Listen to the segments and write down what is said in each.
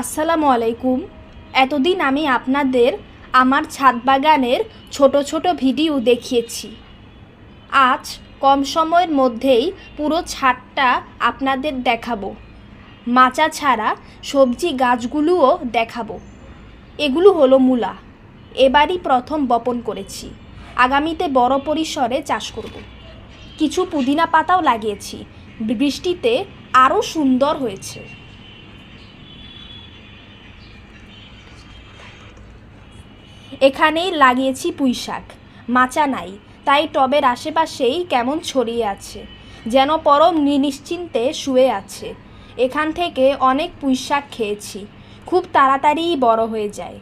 আসসালামু আলাইকুম। এতদিন আমি আপনাদের আমার ছাদ বাগানের ছোট ছোট ভিডিও দেখিয়েছি। আজ কম সময়ের মধ্যেই পুরো ছাদটা আপনাদের দেখাবো। মাচা ছাড়া সবজি গাছগুলোও দেখাবো। এগুলো হলো মূলা। এবারই প্রথম বপন করেছি। আগামীতে বড় পরিসরে চাষ করব। কিছু পুদিনা পাতাও লাগিয়েছি। বৃষ্টিতে আরও সুন্দর হয়েছে। এখানেই লাগিয়েছি পুঁই শাক মাচা নাই, তাই টবের আশেপাশেই কেমন ছড়িয়ে আছে, যেন পরম নিশ্চিন্তে শুয়ে আছে। এখান থেকে অনেক পুঁই শাক খেয়েছি, খুব তাড়াতাড়িই বড় হয়ে যায়।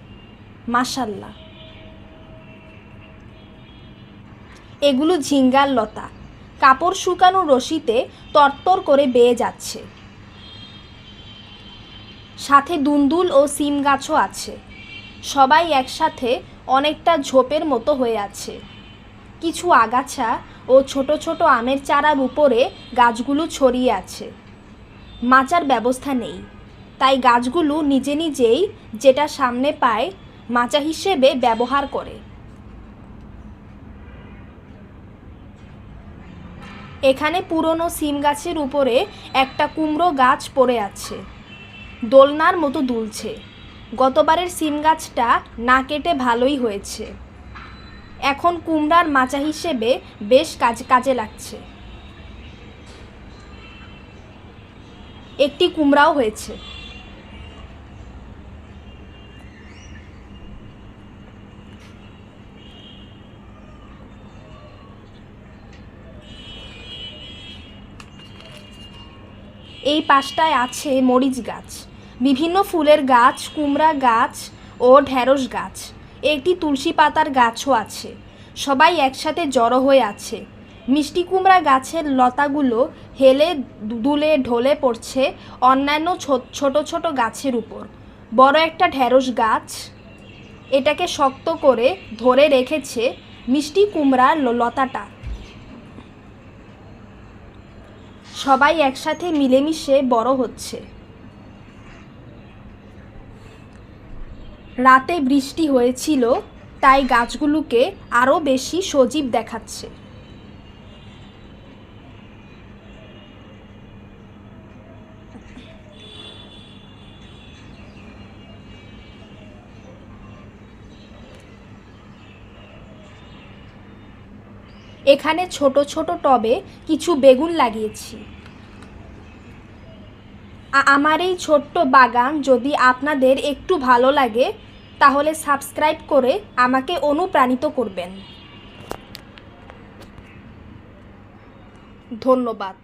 মাশাল্লাহ। এগুলো ঝিঙ্গার লতা। কাপড় শুকানো রশিতে তরতর করে বেয়ে যাচ্ছে। সাথে দুন্দুল ও সিম গাছও আছে। সবাই একসাথে অনেকটা ঝোপের মতো হয়ে আছে। কিছু আগাছা ও ছোট ছোট আমের চারার উপরে গাছগুলো ছড়িয়ে আছে। মাচার ব্যবস্থা নেই। তাই গাছগুলো নিজে নিজেই যেটা সামনে পায়, মাচা হিসেবে ব্যবহার করে। এখানে পুরনো সিম গাছের উপরে একটা কুমড়ো গাছ পড়ে আছে। দোলনার মতো দুলছে। গতবারের সিম গাছটা না কেটে ভালোই হয়েছে। এখন কুমড়ার মাচা হিসেবে বেশ কাজ, কাজে লাগছে। একটি কুমড়াও হয়েছে। এই পাশটায় আছে মরিচ গাছ। বিভিন্ন ফুলের গাছ, কুমড়া গাছ ও ঢেঁড়স গাছ। একটি তুলসী পাতার গাছও আছে। সবাই একসাথে জড়ো হয়ে আছে। মিষ্টি কুমড়া গাছের লতাগুলো হেলে, দুলে, ঢলে পড়ছে অন্যান্য ছোট ছোট গাছের উপর। বড় একটা ঢেঁড়স গাছ এটাকে শক্ত করে ধরে রেখেছে মিষ্টি কুমড়ার লতাটা। সবাই একসাথে মিলেমিশে বড় হচ্ছে। রাতে বৃষ্টি হয়েছিল, তাই গাছগুলোকে আরও বেশি সজীব দেখাচ্ছে। এখানে ছোট ছোট টবে কিছু বেগুন লাগিয়েছি। আমার এই ছোট্ট বাগান যদি আপনাদের একটু ভালো লাগে, তাহলে সাবস্ক্রাইব করে আমাকে অনুপ্রাণিত করবেন। ধন্যবাদ।